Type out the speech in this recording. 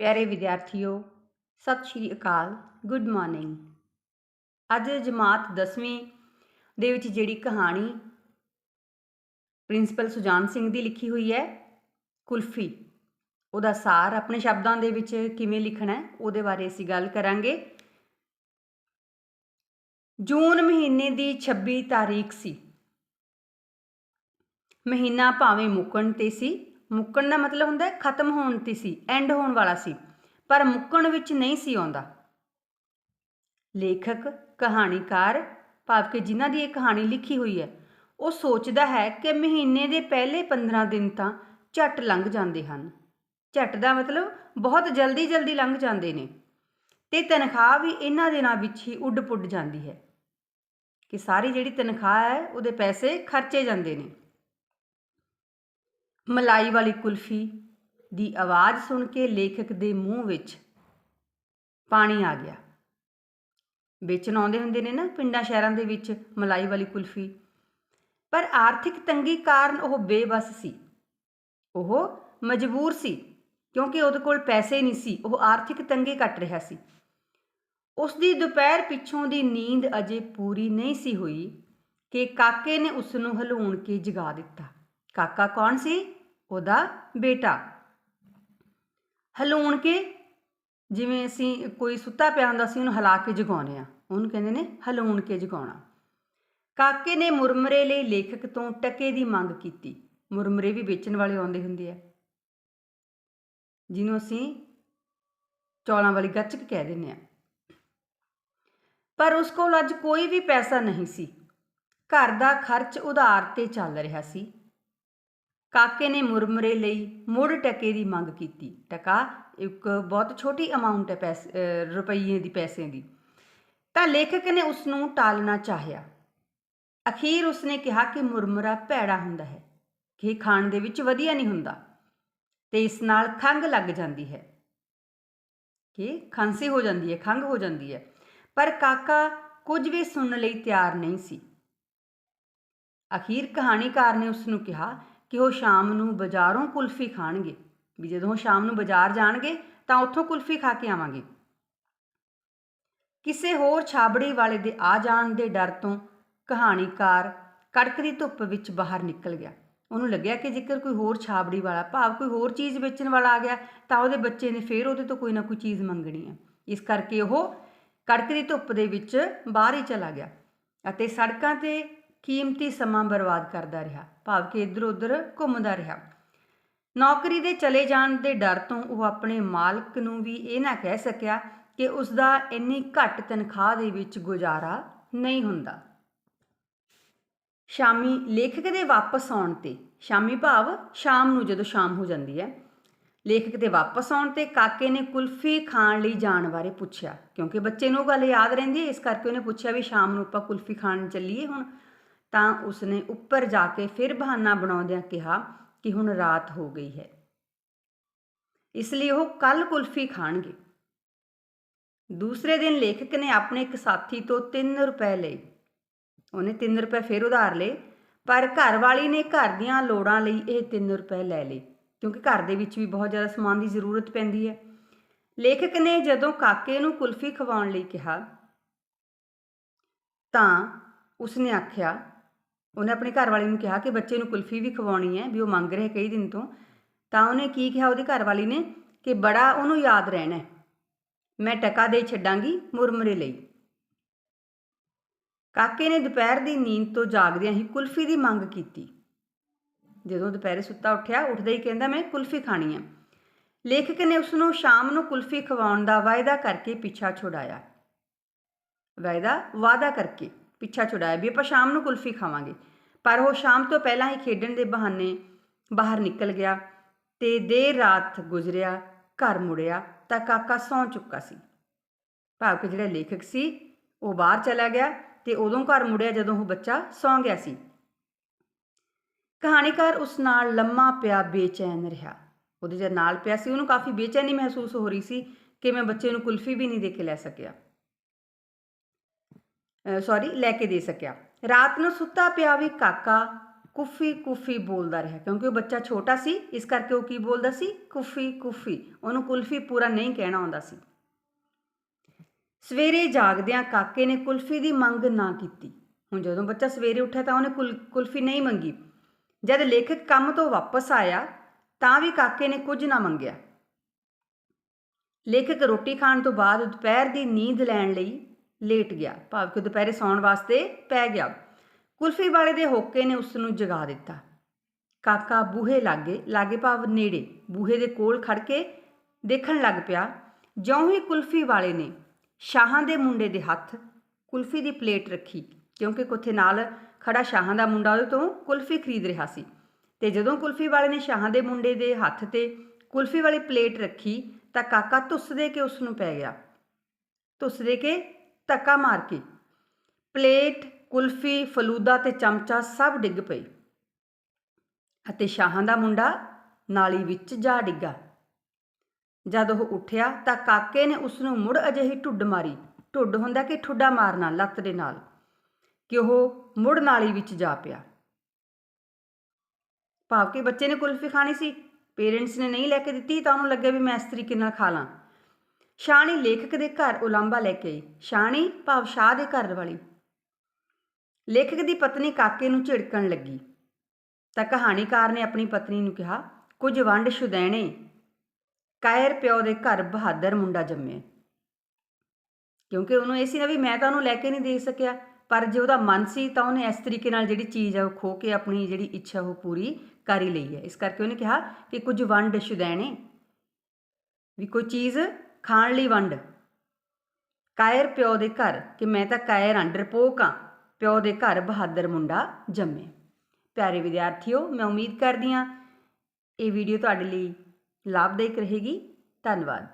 ਪਿਆਰੇ ਵਿਦਿਆਰਥੀਓ, ਸਤਿ ਸ਼੍ਰੀ ਅਕਾਲ, good morning. ਅੱਜ ਜਮਾਤ 10ਵੀਂ ਦੇ ਵਿੱਚ ਜਿਹੜੀ ਕਹਾਣੀ ਪ੍ਰਿੰਸੀਪਲ ਸੁਜਾਨ ਸਿੰਘ ਦੀ ਲਿਖੀ ਹੋਈ ਹੈ, ਕੁਲਫੀ। ਉਹਦਾ ਸਾਰ ਆਪਣੇ ਸ਼ਬਦਾਂ ਦੇ ਵਿੱਚ ਕਿਵੇਂ ਲਿਖਣਾ ਹੈ, ਉਹਦੇ ਬਾਰੇ ਅਸੀਂ ਗੱਲ ਕਰਾਂਗੇ। ਜੂਨ ਮਹੀਨੇ ਦੀ 26 ਤਾਰੀਖ ਸੀ। ਮਹੀਨਾ ਭਾਵੇਂ ਮੁੱਕਣ ਤੇ ਸੀ ਮੁੱਕਣ ਦਾ ਮਤਲਬ ਹੁੰਦਾ ਹੈ ਖਤਮ ਹੋਣ ਤੇ ਸੀ ਐਂਡ ਹੋਣ ਵਾਲਾ ਸੀ, ਪਰ ਮੁੱਕਣ ਵਿੱਚ ਨਹੀਂ ਸੀ ਆਉਂਦਾ। ਲੇਖਕ, ਕਹਾਣੀਕਾਰ, ਭਾਵ ਕਿ ਜਿਨ੍ਹਾਂ ਦੀ ਇਹ ਕਹਾਣੀ ਲਿਖੀ ਹੋਈ ਹੈ, ਉਹ ਸੋਚਦਾ ਹੈ ਕਿ ਮਹੀਨੇ ਦੇ ਪਹਿਲੇ 15 ਦਿਨ ਤਾਂ ਝੱਟ ਲੰਘ ਜਾਂਦੇ ਹਨ। ਝੱਟ ਦਾ ਮਤਲਬ ਬਹੁਤ ਜਲਦੀ ਜਲਦੀ ਲੰਘ ਜਾਂਦੇ ਨੇ, ਤੇ ਤਨਖਾਹ ਵੀ ਇਹਨਾਂ ਦਿਨਾਂ ਵਿੱਚ ਹੀ ਉੱਡ ਪੁੱਡ ਜਾਂਦੀ ਹੈ, ਕਿ ਸਾਰੀ ਜਿਹੜੀ ਤਨਖਾਹ ਹੈ, ਉਹਦੇ ਪੈਸੇ ਖਰਚੇ ਜਾਂਦੇ ਨੇ। ਮਲਾਈ ਵਾਲੀ ਕੁਲਫੀ ਦੀ ਆਵਾਜ਼ ਸੁਣ ਕੇ ਲੇਖਕ ਦੇ ਮੂੰਹ ਵਿੱਚ ਪਾਣੀ ਆ ਗਿਆ। ਵੇਚਣ ਆਉਂਦੇ ਹੁੰਦੇ ਨੇ ਨਾ ਪਿੰਡਾਂ ਸ਼ਹਿਰਾਂ ਦੇ ਵਿੱਚ ਮਲਾਈ ਵਾਲੀ ਕੁਲਫੀ। ਪਰ ਆਰਥਿਕ ਤੰਗੀ ਕਾਰਨ ਉਹ ਬੇਬਸ ਸੀ। ਉਹ ਮਜਬੂਰ ਸੀ ਕਿਉਂਕਿ ਉਹਦੇ ਕੋਲ ਪੈਸੇ ਨਹੀਂ ਸੀ। ਉਹ ਆਰਥਿਕ ਤੰਗੀ ਕੱਟ ਰਿਹਾ ਸੀ। ਉਸ ਦੀ ਦੁਪਹਿਰ ਪਿੱਛੋਂ ਦੀ ਨੀਂਦ ਅਜੇ ਪੂਰੀ ਨਹੀਂ ਸੀ ਹੋਈ ਕਿ ਕਾਕੇ ਨੇ ਉਸ ਨੂੰ ਹਲੂਣ ਕੇ ਜਗਾ ਦਿੱਤਾ। ਕਾਕਾ ਕੌਣ ਸੀ? ਉਹਦਾ ਬੇਟਾ। ਹਲੂਣ ਕੇ ਜਿਵੇਂ ਅਸੀਂ ਕੋਈ ਸੁੱਤਾ ਪਿਆ ਹੁੰਦਾ ਸੀ, ਉਹਨੂੰ ਹਿਲਾ ਕੇ ਜਗਾਉਂਦੇ ਆ ਉਹਨੂੰ ਕਹਿੰਦੇ ਨੇ ਹਲੂਣ ਕੇ ਜਗਾਉਣਾ। ਕਾਕੇ ਨੇ ਮੁਰਮਰੇ ਲਈ ਲੇਖਕ ਤੋਂ ਟਕੇ ਦੀ ਮੰਗ ਕੀਤੀ। ਮੁਰਮਰੇ ਵੀ ਵੇਚਣ ਵਾਲੇ ਆਉਂਦੇ ਹੁੰਦੇ ਆ। ਜਿਹਨੂੰ ਅਸੀਂ ਚੌਲਾਂ ਵਾਲੀ ਗੱਚਕ ਕਹਿ ਦਿੰਦੇ ਆ ਪਰ ਉਸ ਕੋਲ ਅੱਜ ਕੋਈ ਵੀ ਪੈਸਾ ਨਹੀਂ ਸੀ। ਘਰ ਦਾ ਖਰਚ ਉਧਾਰ ਤੇ ਚੱਲ ਰਿਹਾ ਸੀ। ਕਾਕੇ ਨੇ ਮੁਰਮਰੇ ਲਈ ਮੁੜ ਟਕੇ ਦੀ ਮੰਗ ਕੀਤੀ। ਟਕਾ ਇੱਕ ਬਹੁਤ ਛੋਟੀ ਅਮਾਉਂਟ ਹੈ ਪੈਸੇ ਰੁਪਈਏ ਦੀ ਪੈਸੇ ਦੀ। ਤਾਂ ਲੇਖਕ ਨੇ ਉਸ ਨੂੰ ਟਾਲਣਾ ਚਾਹਿਆ। ਅਖੀਰ ਉਸਨੇ ਕਿਹਾ ਕਿ ਮੁਰਮਰਾ ਭੈੜਾ ਹੁੰਦਾ ਹੈ। ਕਿ ਖਾਣ ਦੇ ਵਿੱਚ ਵਧੀਆ ਨਹੀਂ ਹੁੰਦਾ ਤੇ ਇਸ ਨਾਲ ਖੰਗ ਲੱਗ ਜਾਂਦੀ ਹੈ। ਕਿ ਖਾਂਸੀ ਹੋ ਜਾਂਦੀ ਹੈ ਖੰਗ ਹੋ ਜਾਂਦੀ ਹੈ। ਪਰ ਕਾਕਾ ਕੁਝ ਵੀ ਸੁਣਨ ਲਈ ਤਿਆਰ ਨਹੀਂ ਸੀ। ਅਖੀਰ ਕਹਾਣੀਕਾਰ ਨੇ ਉਸ ਨੂੰ ਕਿਹਾ ਕਿ ਉਹ ਸ਼ਾਮ ਨੂੰ ਬਾਜ਼ਾਰੋਂ ਕੁਲਫੀ ਖਾਣਗੇ। ਵੀ ਜਦੋਂ ਉਹ ਸ਼ਾਮ ਨੂੰ ਬਾਜ਼ਾਰ ਜਾਣਗੇ, ਤਾਂ ਉੱਥੋਂ ਕੁਲਫੀ ਖਾ ਕੇ ਆਵਾਂਗੇ। ਕਿਸੇ ਹੋਰ ਛਾਬੜੀ ਵਾਲੇ ਦੇ ਆ ਜਾਣ ਦੇ ਡਰ ਤੋਂ ਕਹਾਣੀਕਾਰ ਕੜਕਦੀ ਧੁੱਪ ਵਿੱਚ ਬਾਹਰ ਨਿਕਲ ਗਿਆ। ਉਹਨੂੰ ਲੱਗਿਆ ਕਿ ਜੇਕਰ ਕੋਈ ਹੋਰ ਛਾਬੜੀ ਵਾਲਾ, ਭਾਵ ਕੋਈ ਹੋਰ ਚੀਜ਼ ਵੇਚਣ ਵਾਲਾ ਆ ਗਿਆ, ਤਾਂ ਉਹਦੇ ਬੱਚੇ ਨੇ ਫੇਰ ਉਹਦੇ ਤੋਂ ਕੋਈ ਨਾ ਕੋਈ ਚੀਜ਼ ਮੰਗਣੀ ਹੈ। ਇਸ ਕਰਕੇ ਉਹ ਕੜਕਦੀ ਧੁੱਪ ਦੇ ਵਿੱਚ ਬਾਹਰ ਹੀ ਚਲਾ ਗਿਆ ਅਤੇ ਸੜਕਾਂ ਤੇ ਕੀਮਤੀ ਸਮਾਂ ਬਰਬਾਦ ਕਰਦਾ ਰਿਹਾ, ਭਾਵ ਕਿ ਇੱਧਰ ਉੱਧਰ ਘੁੰਮਦਾ ਰਿਹਾ। ਨੌਕਰੀ ਦੇ ਚਲੇ ਜਾਣ ਦੇ ਡਰ ਤੋਂ ਉਹ ਆਪਣੇ ਮਾਲਕ ਨੂੰ ਵੀ ਇਹ ਨਾ ਕਹਿ ਸਕਿਆ ਕਿ ਉਸ ਦਾ ਇੰਨੀ ਘੱਟ ਤਨਖਾਹ ਦੇ ਵਿੱਚ ਗੁਜ਼ਾਰਾ ਨਹੀਂ ਹੁੰਦਾ। ਸ਼ਾਮੀ ਲੇਖਕ ਦੇ ਵਾਪਸ ਆਉਣ ਤੇ, ਸ਼ਾਮੀ ਭਾਵ ਸ਼ਾਮ ਨੂੰ ਜਦੋਂ ਸ਼ਾਮ ਹੋ ਜਾਂਦੀ ਹੈ, ਲੇਖਕ ਦੇ ਵਾਪਸ ਆਉਣ ਤੇ ਕਾਕੇ ਨੇ ਕੁਲਫੀ ਖਾਣ ਲਈ ਜਾਣ ਬਾਰੇ ਪੁੱਛਿਆ, ਕਿਉਂਕਿ ਬੱਚੇ ਨੂੰ ਗੱਲ ਯਾਦ ਰਹਿੰਦੀ ਹੈ, ਇਸ ਕਰਕੇ ਉਹਨੇ ਪੁੱਛਿਆ ਵੀ ਸ਼ਾਮ ਨੂੰ ਆਪਾਂ ਕੁਲਫੀ ਖਾਣ ਚੱਲੀਏ ਹੁਣ। ਤਾਂ ਉਸਨੇ ਉੱਪਰ ਜਾ ਕੇ ਫਿਰ ਬਹਾਨਾ ਬਣਾਉਂਦਿਆਂ ਕਿਹਾ ਕਿ ਹੁਣ ਰਾਤ ਹੋ ਗਈ ਹੈ। ਇਸ ਲਈ ਉਹ ਕੱਲ ਕੁਲਫੀ ਖਾਣਗੇ। ਦੂਸਰੇ ਦਿਨ ਲੇਖਕ ਨੇ ਆਪਣੇ ਇੱਕ ਸਾਥੀ ਤੋਂ 3 ਰੁਪਏ ਲਏ। ਉਹਨੇ 3 ਰੁਪਏ ਫਿਰ ਉਧਾਰ ਲਏ, ਪਰ ਘਰ ਵਾਲੀ ਨੇ ਘਰ ਦੀਆਂ ਲੋੜਾਂ ਲਈ ਇਹ 3 ਰੁਪਏ ਲੈ ਲਏ, ਕਿਉਂਕਿ ਘਰ ਦੇ ਵਿੱਚ ਵੀ ਬਹੁਤ ਜ਼ਿਆਦਾ ਸਮਾਨ ਦੀ ਜ਼ਰੂਰਤ ਪੈਂਦੀ ਹੈ। ਲੇਖਕ ਨੇ ਜਦੋਂ ਕਾਕੇ ਨੂੰ ਕੁਲਫੀ ਖਵਾਉਣ ਲਈ ਕਿਹਾ ਤਾਂ ਉਸਨੇ ਆਖਿਆ ਉਹਨੇ ਆਪਣੇ ਘਰ ਵਾਲੀ ਨੂੰ ਕਿਹਾ ਕਿ ਬੱਚੇ ਨੂੰ ਕੁਲਫੀ ਵੀ ਖਵਾਉਣੀ ਹੈ ਵੀ ਉਹ ਮੰਗ ਰਿਹਾ ਕਈ ਦਿਨ ਤੋਂ। ਤਾਂ ਉਹਨੇ ਕੀ ਕਿਹਾ ਉਹਦੇ ਘਰ ਵਾਲੀ ਨੇ ਕਿ ਬੜਾ ਉਹਨੂੰ ਯਾਦ ਰਹਿਣਾ ਮੈਂ ਟਕਾ ਦੇ ਛੱਡਾਂਗੀ ਮੁਰਮਰੇ ਲਈ। ਕਾਕੇ ਨੇ ਦੁਪਹਿਰ ਦੀ ਨੀਂਦ ਤੋਂ ਜਾਗਦਿਆਂ ਹੀ ਕੁਲਫੀ ਦੀ ਮੰਗ ਕੀਤੀ। ਜਦੋਂ ਦੁਪਹਿਰੇ ਸੁੱਤਾ ਉੱਠਿਆ, ਉੱਠਦਾ ਹੀ ਕਹਿੰਦਾ, ਮੈਂ ਕੁਲਫੀ ਖਾਣੀ ਹੈ ਲੇਖਕ ਨੇ ਉਸ ਨੂੰ ਸ਼ਾਮ ਨੂੰ ਕੁਲਫੀ ਖਵਾਉਣ ਦਾ ਵਾਅਦਾ ਕਰਕੇ ਪਿੱਛਾ ਛੁਡਾਇਆ। ਵਾਅਦਾ ਵਾਅਦਾ ਕਰਕੇ ਪਿੱਛਾ ਛੁਡਾਇਆ ਵੀ ਆਪਾਂ ਸ਼ਾਮ ਨੂੰ ਕੁਲਫੀ ਖਾਵਾਂਗੇ। ਪਰ ਉਹ ਸ਼ਾਮ ਤੋਂ ਪਹਿਲਾਂ ਹੀ ਖੇਡਣ ਦੇ ਬਹਾਨੇ ਬਾਹਰ ਨਿਕਲ ਗਿਆ ਤੇ ਦੇਰ ਰਾਤ ਗੁਜ਼ਰਿਆ, ਘਰ ਮੁੜਿਆ ਤਾਂ ਕਾਕਾ ਸੌਂ ਚੁੱਕਾ ਸੀ। ਭਾਵ ਕਿ ਜਿਹੜਾ ਲੇਖਕ ਸੀ, ਉਹ ਬਾਹਰ ਚਲਾ ਗਿਆ ਤੇ ਉਦੋਂ ਘਰ ਮੁੜਿਆ ਜਦੋਂ ਉਹ ਬੱਚਾ ਸੌਂ ਗਿਆ ਸੀ। ਕਹਾਣੀਕਾਰ ਉਸ ਨਾਲ ਲੰਮਾ ਪਿਆ ਬੇਚੈਨ ਰਿਹਾ। ਉਹਦੇ ਜਦ ਨਾਲ ਪਿਆ ਸੀ, ਉਹਨੂੰ ਕਾਫੀ ਬੇਚੈਨੀ ਮਹਿਸੂਸ ਹੋ ਰਹੀ ਸੀ ਕਿ ਮੈਂ ਬੱਚੇ ਨੂੰ ਕੁਲਫੀ ਵੀ ਨਹੀਂ ਦੇ ਕੇ ਲੈ ਸਕਿਆ। ਸੌਰੀ ਲੈ ਕੇ ਦੇ ਸਕਿਆ। ਰਾਤ ਨੂੰ ਸੁੱਤਾ ਪਿਆ ਵੀ ਕਾਕਾ ਕੁਫੀ ਕੁਫੀ ਬੋਲਦਾ ਰਿਹਾ, ਕਿਉਂਕਿ ਉਹ ਬੱਚਾ ਛੋਟਾ ਸੀ, ਇਸ ਕਰਕੇ ਉਹ ਕੀ ਬੋਲਦਾ ਸੀ? ਕੁਫੀ ਕੁਫੀ। ਉਹਨੂੰ ਕੁਲਫੀ ਪੂਰਾ ਨਹੀਂ ਕਹਿਣਾ ਆਉਂਦਾ ਸੀ। ਸਵੇਰੇ ਜਾਗਦਿਆਂ ਕਾਕੇ ਨੇ ਕੁਲਫੀ ਦੀ ਮੰਗ ਨਾ ਕੀਤੀ। ਹੁਣ ਜਦੋਂ ਬੱਚਾ ਸਵੇਰੇ ਉੱਠਿਆ ਤਾਂ ਉਹਨੇ ਕੁਲ- ਕੁਲਫੀ ਨਹੀਂ ਮੰਗੀ। ਜਦ ਲੇਖਕ ਕੰਮ ਤੋਂ ਵਾਪਸ ਆਇਆ, ਤਾਂ ਵੀ ਕਾਕੇ ਨੇ ਕੁਝ ਨਾ ਮੰਗਿਆ। ਲੇਖਕ ਰੋਟੀ ਖਾਣ ਤੋਂ ਬਾਅਦ ਦੁਪਹਿਰ ਦੀ ਨੀਂਦ ਲੈਣ ਲਈ ਲੇਟ ਗਿਆ। ਭਾਵ ਕਿ ਦੁਪਹਿਰੇ ਸੌਣ ਵਾਸਤੇ ਪੈ ਗਿਆ। ਕੁਲਫੀ ਵਾਲੇ ਦੇ ਹੋਕੇ ਨੇ ਉਸ ਨੂੰ ਜਗਾ ਦਿੱਤਾ। ਕਾਕਾ ਬੂਹੇ ਲਾਗੇ ਲਾਗੇ ਭਾਵ ਨੇੜੇ, ਬੂਹੇ ਦੇ ਕੋਲ ਖੜ ਕੇ ਦੇਖਣ ਲੱਗ ਪਿਆ। ਜਿਉਂ ਹੀ ਕੁਲਫੀ ਵਾਲੇ ਨੇ ਸ਼ਾਹਾਂ ਦੇ ਮੁੰਡੇ ਦੇ ਹੱਥ ਕੁਲਫੀ ਦੀ ਪਲੇਟ ਰੱਖੀ, ਕਿਉਂਕਿ ਕੋਥੇ ਨਾਲ ਖੜਾ ਸ਼ਾਹਾਂ ਦਾ ਮੁੰਡਾ ਉਹਦੇ ਤੋਂ ਕੁਲਫੀ ਖਰੀਦ ਰਿਹਾ ਸੀ। ਤੇ ਜਦੋਂ ਕੁਲਫੀ ਵਾਲੇ ਨੇ ਸ਼ਾਹਾਂ ਦੇ ਮੁੰਡੇ ਦੇ ਹੱਥ ਤੇ ਕੁਲਫੀ ਵਾਲੀ ਪਲੇਟ ਰੱਖੀ, ਤਾਂ ਕਾਕਾ ਧੁੱਸ ਦੇ ਕੇ ਉਸ ਨੂੰ ਪੈ ਗਿਆ। ਧੁੱਸ ਦੇ ਕੇ ਧੱਕਾ ਮਾਰ ਕੇ। ਪਲੇਟ, ਕੁਲਫੀ, ਫਲੂਦਾ ਤੇ ਚਮਚਾ ਸਭ ਡਿੱਗ ਪਏ। ਅਤੇ ਸ਼ਾਹਾਂ ਦਾ ਮੁੰਡਾ ਨਾਲੀ ਵਿੱਚ ਜਾ ਡਿੱਗਾ। ਜਦ ਉਹ ਉੱਠਿਆ ਤਾਂ ਕਾਕੇ ਨੇ ਉਸ ਨੂੰ ਮੁੜ ਅਜਿਹੀ ਢੁੱਡ ਮਾਰੀ। ਢੁੱਡ ਹੁੰਦਾ ਕਿ ਠੁੱਡਾ ਮਾਰਨਾ ਲੱਤ ਦੇ ਨਾਲ, ਕਿ ਉਹ ਮੁੜ ਨਾਲੀ ਵਿੱਚ ਜਾ ਪਿਆ। ਭਾਵ ਕਿ ਬੱਚੇ ਨੇ ਕੁਲਫੀ ਖਾਣੀ ਸੀ। ਪੇਰੈਂਟਸ ਨੇ ਨਹੀਂ ਲੈ ਕੇ ਦਿੱਤੀ ਤਾਂ ਉਹਨੂੰ ਲੱਗਿਆ ਵੀ ਮੈਂ ਇਸ ਤਰੀਕੇ ਨਾਲ ਖਾ ਲਾਂ। ਸ਼ਾਣੀ ਲੇਖਕ ਦੇ ਘਰ ਉਲਾਂਬਾ ਲੈ ਕੇ ਆਈ। ਸ਼ਾਣੀ ਭਾਵ ਸ਼ਾਹ ਦੇ ਘਰ ਵਾਲੀ। ਲੇਖਕ ਦੀ ਪਤਨੀ ਕਾਕੇ ਨੂੰ ਝਿੜਕਣ ਲੱਗੀ। ਤਾਂ ਕਹਾਣੀਕਾਰ ਨੇ ਆਪਣੀ ਪਤਨੀ ਨੂੰ ਕਿਹਾ, ਕੁਝ ਵੰਡ ਸ਼ੁਦੈਣੇ ਕਾਇਰ ਪਿਓ ਦੇ ਘਰ ਬਹਾਦਰ ਮੁੰਡਾ ਜੰਮਿਆ। ਕਿਉਂਕਿ ਉਹਨੂੰ ਇਹ ਸੀ ਨਾ ਵੀ ਮੈਂ ਤਾਂ ਉਹਨੂੰ ਲੈ ਕੇ ਨਹੀਂ ਦੇ ਸਕਿਆ, ਪਰ ਜੇ ਉਹਦਾ ਮਨ ਸੀ ਤਾਂ ਉਹਨੇ ਇਸ ਤਰੀਕੇ ਨਾਲ ਜਿਹੜੀ ਚੀਜ਼ ਆ ਉਹ ਖੋ ਕੇ ਆਪਣੀ ਜਿਹੜੀ ਇੱਛਾ ਉਹ ਪੂਰੀ ਕਰ ਹੀ ਲਈ ਹੈ। ਇਸ ਕਰਕੇ ਉਹਨੇ ਕਿਹਾ ਕਿ ਕੁਝ ਵੰਡ ਸ਼ੁਦੈਣੇ ਵੀ ਕੋਈ ਚੀਜ਼ ਖਾਣ ਲਈ ਵੰਡ। ਕਾਇਰ ਪਿਓ ਦੇ ਘਰ, ਕਿ ਮੈਂ ਤਾਂ ਕਾਇਰ ਹਾਂ ਡਰਪੋਕ ਹਾਂ ਪਿਓ ਦੇ ਘਰ ਬਹਾਦਰ ਮੁੰਡਾ ਜੰਮੇ ਪਿਆਰੇ ਵਿਦਿਆਰਥੀਓ, ਮੈਂ ਉਮੀਦ ਕਰਦੀ ਹਾਂ ਇਹ ਵੀਡੀਓ ਤੁਹਾਡੇ ਲਈ ਲਾਭਦਾਇਕ ਰਹੇਗੀ। ਧੰਨਵਾਦ।